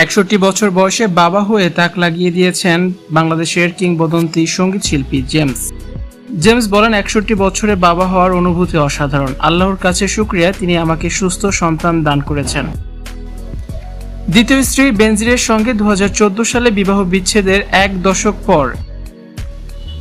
একষট্টি বছর বয়সে বাবা হয়ে তাক লাগিয়ে দিয়েছেন বাংলাদেশের কিংবদন্তি সংগীত শিল্পী জেমস। জেমস বলেন, একষট্টি বছরে বাবা হওয়ার অনুভূতি অসাধারণ। আল্লাহর কাছে শুক্রিয়া, তিনি আমাকে সুস্থ সন্তান দান করেছেন। দ্বিতীয় স্ত্রী বেনজিরের সঙ্গে দু হাজার চোদ্দ সালে বিবাহ বিচ্ছেদের এক দশক পর।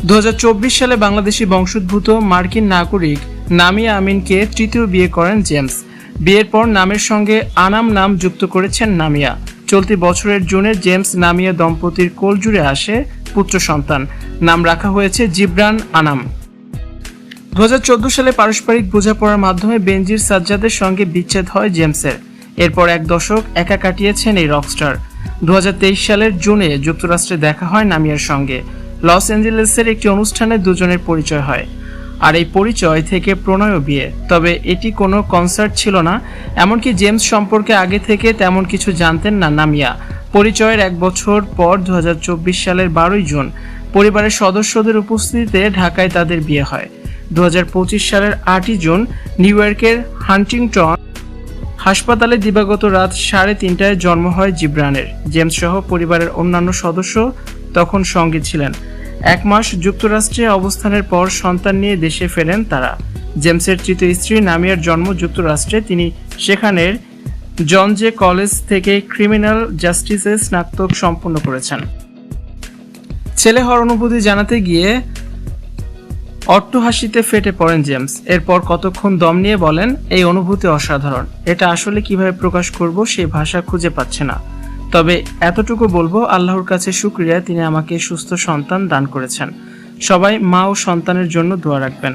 দু হাজার চব্বিশ সালে বাংলাদেশি বংশোদ্ভূত মার্কিন নাগরিক নামিয়া আমিনকে তৃতীয় বিয়ে করেন জেমস। বিয়ের পর নামের সঙ্গে আনাম নাম যুক্ত করেছেন নামিয়া। চলতি বছরের জুনে জেমস নামিয়া দম্পতির কোল জুড়ে আসে পুত্র সন্তান। নাম রাখা হয়েছে জিব্রান আনাম। দু হাজার চোদ্দ সালে পারস্পরিক বোঝাপড়ার মাধ্যমে বেনজির সাজ্জাদের সঙ্গে বিচ্ছেদ হয় জেমসের। এরপর এক দশক একা কাটিয়েছেন এই রকস্টার। দু হাজার তেইশ সালের জুনে যুক্তরাষ্ট্রে দেখা হয় নামিয়ার সঙ্গে। লস অ্যাঞ্জেলেসের একটি অনুষ্ঠানে দুজনের পরিচয় হয়। আর এই পরিচয় থেকে প্রণয় বিয়ে। তবে এটি কোনো কনসার্ট ছিল না, এমনকি জেমস সম্পর্কে আগে থেকে তেমন কিছু জানতেন না নামিয়া। পরিচয়ের এক বছর পর দু সালের বারোই জুন পরিবারের সদস্যদের উপস্থিতিতে ঢাকায় তাদের বিয়ে হয়। দু হাজার পঁচিশ সালের আটই জুন নিউ ইয়র্কের হান্টিংটন হাসপাতালে দিবাগত রাত সাড়ে তিনটায় জন্ম হয় জিব্রানের। জেমস সহ পরিবারের অন্যান্য সদস্য তখন সঙ্গে ছিলেন। এক মাস যুক্তরাষ্ট্রে অবস্থানের পর সন্তান নিয়ে দেশে ফেরেন তারা। জেমসের তৃতীয় স্ত্রী নামিয়ার জন্ম যুক্তরাষ্ট্রে। তিনি সেখানের জন জে কলেজ থেকে ক্রিমিনাল জাস্টিসে স্নাতক সম্পন্ন করেছেন। ছেলে হওয়ার অনুভূতি জানাতে গিয়ে অট্টহাসিতে ফেটে পড়েন জেমস। এরপর কতক্ষণ দম নিয়ে বলেন, এই অনুভূতি অসাধারণ। এটা আসলে কীভাবে প্রকাশ করব সেই ভাষা খুঁজে পাচ্ছে না। তবে এতটুকু বলব, আল্লাহর কাছে শুক্রিয়া, তিনি আমাকে সুস্থ সন্তান দান করেছেন। সবাই মা ও সন্তানের জন্য দোয়া রাখবেন।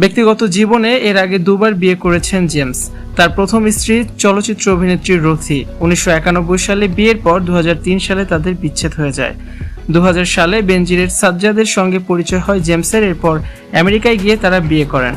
ব্যক্তিগত জীবনে এর আগে দুবার বিয়ে করেছেন জেমস। তার প্রথম স্ত্রী, চলচ্চিত্র অভিনেত্রী রথি। উনিশশো একানব্বই সালে বিয়ের পর দু হাজার তিন সালে তাদের বিচ্ছেদ হয়ে যায়। দু হাজার সালে বেনজিরের সাজ্জাদের সঙ্গে পরিচয় হয় জেমসের। এরপর আমেরিকায় গিয়ে তারা বিয়ে করেন।